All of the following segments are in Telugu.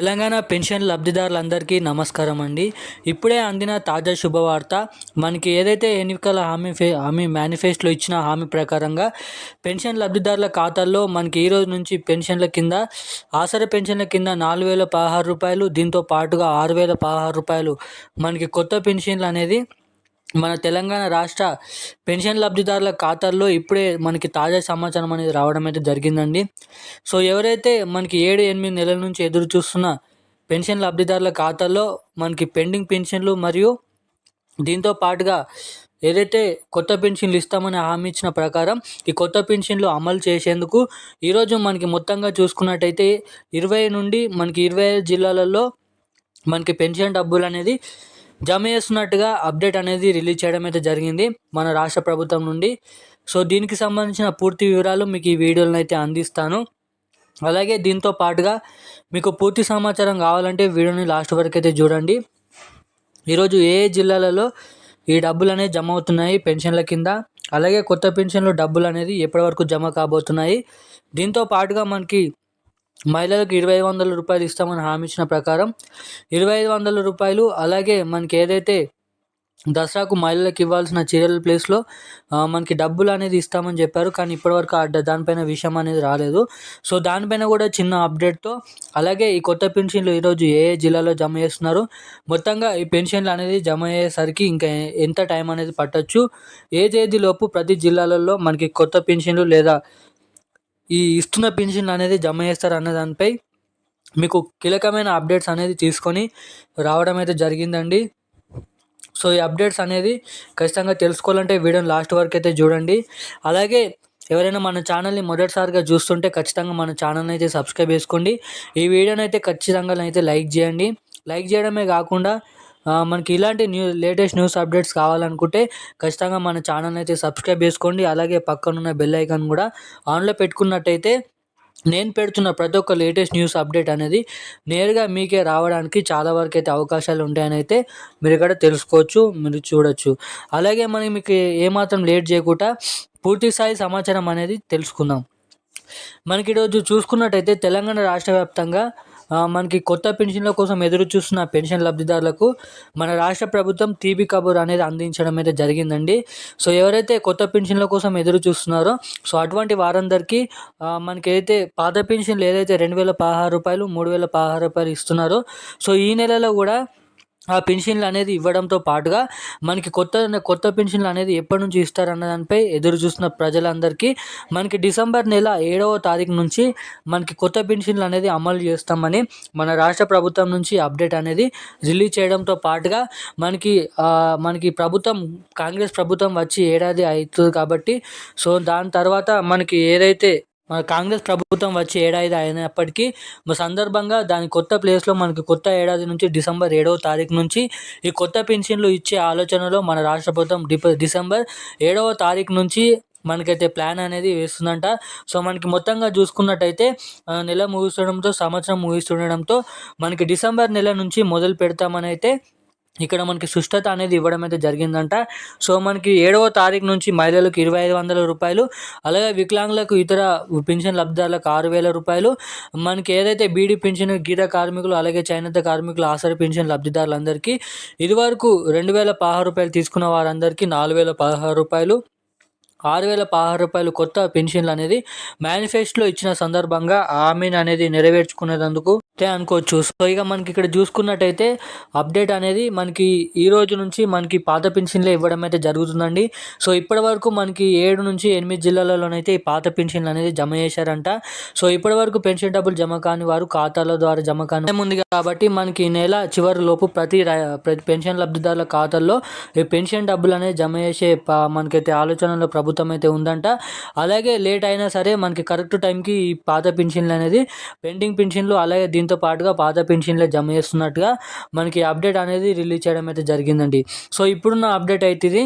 తెలంగాణ పెన్షన్ లబ్ధిదారులందరికీ నమస్కారం అండి ఇప్పుడే అందిన తాజా శుభవార్త మనకి ఏదైతే ఎన్నికల హామీ ఫే హామీ మేనిఫెస్టోలో ఇచ్చిన హామీ ప్రకారంగా పెన్షన్ లబ్ధిదారుల ఖాతాల్లో మనకి ఈ రోజు నుంచి పెన్షన్ల కింద ఆసర పెన్షన్ల కింద నాలుగు వేల పదహారు రూపాయలు దీంతో పాటుగా ఆరు వేల పదహారు రూపాయలు మనకి కొత్త పెన్షన్లు అనేది మన తెలంగాణ రాష్ట్ర పెన్షన్ లబ్ధిదారుల ఖాతాల్లో ఇప్పుడే మనకి తాజా సమాచారం అనేది రావడం అయితే జరిగిందండి. సో ఎవరైతే మనకి ఏడు ఎనిమిది నెలల నుంచి ఎదురు చూస్తున్న పెన్షన్ లబ్ధిదారుల ఖాతాల్లో మనకి పెండింగ్ పెన్షన్లు మరియు దీంతో పాటుగా ఏదైతే కొత్త పెన్షన్లు ఇస్తామని హామీ ఇచ్చిన ప్రకారం ఈ కొత్త పెన్షన్లు అమలు చేసేందుకు ఈరోజు మనకి మొత్తంగా చూసుకున్నట్టయితే ఇరవై నుండి మనకి ఇరవై ఐదు జిల్లాలలో మనకి పెన్షన్ డబ్బులు అనేది జమ చేస్తున్నట్టుగా అప్డేట్ అనేది రిలీజ్ చేయడం అయితే జరిగింది మన రాష్ట్ర ప్రభుత్వం నుండి. సో దీనికి సంబంధించిన పూర్తి వివరాలు మీకు ఈ వీడియోలను అయితే అందిస్తాను. అలాగే దీంతో పాటుగా మీకు పూర్తి సమాచారం కావాలంటే వీడియోని లాస్ట్ వరకు అయితే చూడండి. ఈరోజు ఏ జిల్లాలలో ఈ డబ్బులు అనేవి జమ అవుతున్నాయి పెన్షన్ల కింద? అలాగే కొత్త పెన్షన్లు డబ్బులు అనేది ఎప్పటి వరకు జమ కాబోతున్నాయి? దీంతో పాటుగా మనకి మహిళలకు ఇరవై ఐదు వందల రూపాయలు ఇస్తామని హామీ ఇచ్చిన ప్రకారం ఇరవై ఐదు వందల రూపాయలు అలాగే మనకి ఏదైతే దసరాకు మహిళలకు ఇవ్వాల్సిన చీరల ప్లేస్లో మనకి డబ్బులు అనేది ఇస్తామని చెప్పారు. కానీ ఇప్పటివరకు ఆ దానిపైన విషయం అనేది రాలేదు. సో దానిపైన కూడా చిన్న అప్డేట్తో అలాగే ఈ కొత్త పెన్షన్లు ఈరోజు ఏ ఏ జిల్లాలో జమ చేస్తున్నారు? మొత్తంగా ఈ పెన్షన్లు అనేది జమ అయ్యేసరికి ఇంకా ఎంత టైం అనేది పట్టచ్చు? ఏ తేదీలోపు ప్రతి జిల్లాలలో మనకి కొత్త పెన్షన్లు లేదా ఈ ఇస్తున్న పెన్షన్ అనేది జమ చేస్తారు అన్న దానిపై మీకు కీలకమైన అప్డేట్స్ అనేది తీసుకొని రావడం అయితే జరిగిందండి. సో ఈ అప్డేట్స్ అనేది ఖచ్చితంగా తెలుసుకోవాలంటే వీడియోని లాస్ట్ వరకు అయితే చూడండి. అలాగే ఎవరైనా మన ఛానల్ని మొదటిసారిగా చూస్తుంటే ఖచ్చితంగా మన ఛానల్ని అయితే సబ్స్క్రైబ్ చేసుకోండి. ఈ వీడియోని అయితే ఖచ్చితంగా అయితే లైక్ చేయండి. లైక్ చేయడమే కాకుండా మనకి ఇలాంటి న్యూ లేటెస్ట్ న్యూస్ అప్డేట్స్ కావాలనుకుంటే ఖచ్చితంగా మన ఛానల్ అయితే సబ్స్క్రైబ్ చేసుకోండి. అలాగే పక్కనున్న బెల్ ఐకాన్ కూడా ఆన్లో పెట్టుకున్నట్టయితే నేను పెడుతున్న ప్రతి ఒక్క లేటెస్ట్ న్యూస్ అప్డేట్ అనేది నేరుగా మీకే రావడానికి చాలా వరకు అయితే అవకాశాలు ఉంటాయని అయితే మీరు ఇక్కడ తెలుసుకోవచ్చు మీరు చూడొచ్చు. అలాగే మనం మీకు ఏమాత్రం లేట్ చేయకుండా పూర్తి స్థాయి సమాచారం అనేది తెలుసుకుందాం. మనకి ఈరోజు చూసుకున్నట్టయితే తెలంగాణ రాష్ట్ర వ్యాప్తంగా మనకి కొత్త పెన్షన్ల కోసం ఎదురు చూస్తున్న పెన్షన్ లబ్ధిదారులకు మన రాష్ట్ర ప్రభుత్వం టీబీ కబూర్ అనేది అందించడం అయితే జరిగిందండి. సో ఎవరైతే కొత్త పెన్షన్ల కోసం ఎదురు చూస్తున్నారో సో అటువంటి వారందరికీ మనకి పాత పెన్షన్లు ఏదైతే రెండు వేల పదహారు రూపాయలు మూడు వేల పదహారు రూపాయలు ఇస్తున్నారో సో ఈ నెలలో కూడా ఆ పెన్షన్లు అనేది ఇవ్వడంతో పాటుగా మనకి కొత్త కొత్త పెన్షన్లు అనేది ఎప్పటి నుంచి ఇస్తారన్న దానిపై ఎదురు చూస్తున్న ప్రజలందరికీ మనకి డిసెంబర్ నెల ఏడవ తారీఖు నుంచి మనకి కొత్త పెన్షన్లు అనేది అమలు చేస్తామని మన రాష్ట్ర ప్రభుత్వం నుంచి అప్డేట్ అనేది రిలీజ్ చేయడంతో పాటుగా మనకి మనకి ప్రభుత్వం కాంగ్రెస్ ప్రభుత్వం వచ్చి ఏడాది అవుతుంది కాబట్టి సో దాని తర్వాత మనకి ఏదైతే మన కాంగ్రెస్ ప్రభుత్వం వచ్చి ఏడాది అయినప్పటికీ సందర్భంగా దాని కొత్త ప్లేస్లో మనకి కొత్త ఏడాది నుంచి డిసెంబర్ ఏడవ తారీఖు నుంచి ఈ కొత్త పెన్షన్లు ఇచ్చే ఆలోచనలో మన రాష్ట్ర ప్రభుత్వం డిసెంబర్ ఏడవ తారీఖు నుంచి మనకైతే ప్లాన్ అనేది వేస్తుందంట. సో మనకి మొత్తంగా చూసుకున్నట్టయితే నెల ముగిస్తుండడంతో సంవత్సరం ముగిస్తుండడంతో మనకి డిసెంబర్ నెల నుంచి మొదలు పెడతామని అయితే ఇక్కడ మనకి సుష్టత అనేది ఇవ్వడం అయితే జరిగిందంట. సో మనకి ఏడవ తారీఖు నుంచి మహిళలకు ఇరవై ఐదు వందల రూపాయలు అలాగే వికలాంగులకు ఇతర పెన్షన్ లబ్ధిదారులకు ఆరు వేల రూపాయలు. మనకి ఏదైతే బీడీ పెన్షన్ గీత కార్మికులు అలాగే చేనేత కార్మికులు ఆసరి పెన్షన్ లబ్ధిదారులందరికీ ఇదివరకు రెండు వేల పదహారు రూపాయలు తీసుకున్న వారందరికీ నాలుగు వేల పదహారు రూపాయలు ఆరు వేల పదహారు రూపాయలు కొత్త పెన్షన్లు అనేది మేనిఫెస్టోలో ఇచ్చిన సందర్భంగా హామీని అనేది నెరవేర్చుకునేందుకు అనుకోవచ్చు. సో ఇక మనకి ఇక్కడ చూసుకున్నట్టయితే అప్డేట్ అనేది మనకి ఈ రోజు నుంచి మనకి పాత పెన్షన్లే ఇవ్వడం అయితే జరుగుతుందండి. సో ఇప్పటి వరకు మనకి ఏడు నుంచి ఎనిమిది జిల్లాలలోనైతే ఈ పాత పెన్షన్లు అనేది జమ చేశారంట. సో ఇప్పటి వరకు పెన్షన్ డబ్బులు జమ కాని వారు ఖాతాల ద్వారా జమ కాని ఉంది కాబట్టి మనకి ఈ నెల చివరి లోపు ప్రతి ప్రతి పెన్షన్ లబ్ధిదారుల ఖాతాల్లో ఈ పెన్షన్ డబ్బులు అనేది జమ చేసే మనకైతే ఆలోచనలో ప్రభుత్వం అయితే ఉందంట. అలాగే లేట్ అయినా సరే మనకి కరెక్ట్ టైంకి ఈ పాత పెన్షన్లు అనేది పెండింగ్ పెన్షన్లు అలాగే దీంతో పాటుగా పాత పెన్షన్లే జమ చేస్తున్నట్టుగా మనకి అప్డేట్ అనేది రిలీజ్ చేయడం అయితే జరిగిందండి. సో ఇప్పుడున్న అప్డేట్ అయితే ఇది.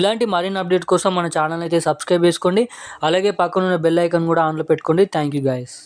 ఇలాంటి మరిన్ని అప్డేట్ కోసం మన ఛానల్ అయితే సబ్స్క్రైబ్ చేసుకోండి. అలాగే పక్కనున్న బెల్ ఐకాన్ కూడా ఆన్లో పెట్టుకోండి. Thank you guys.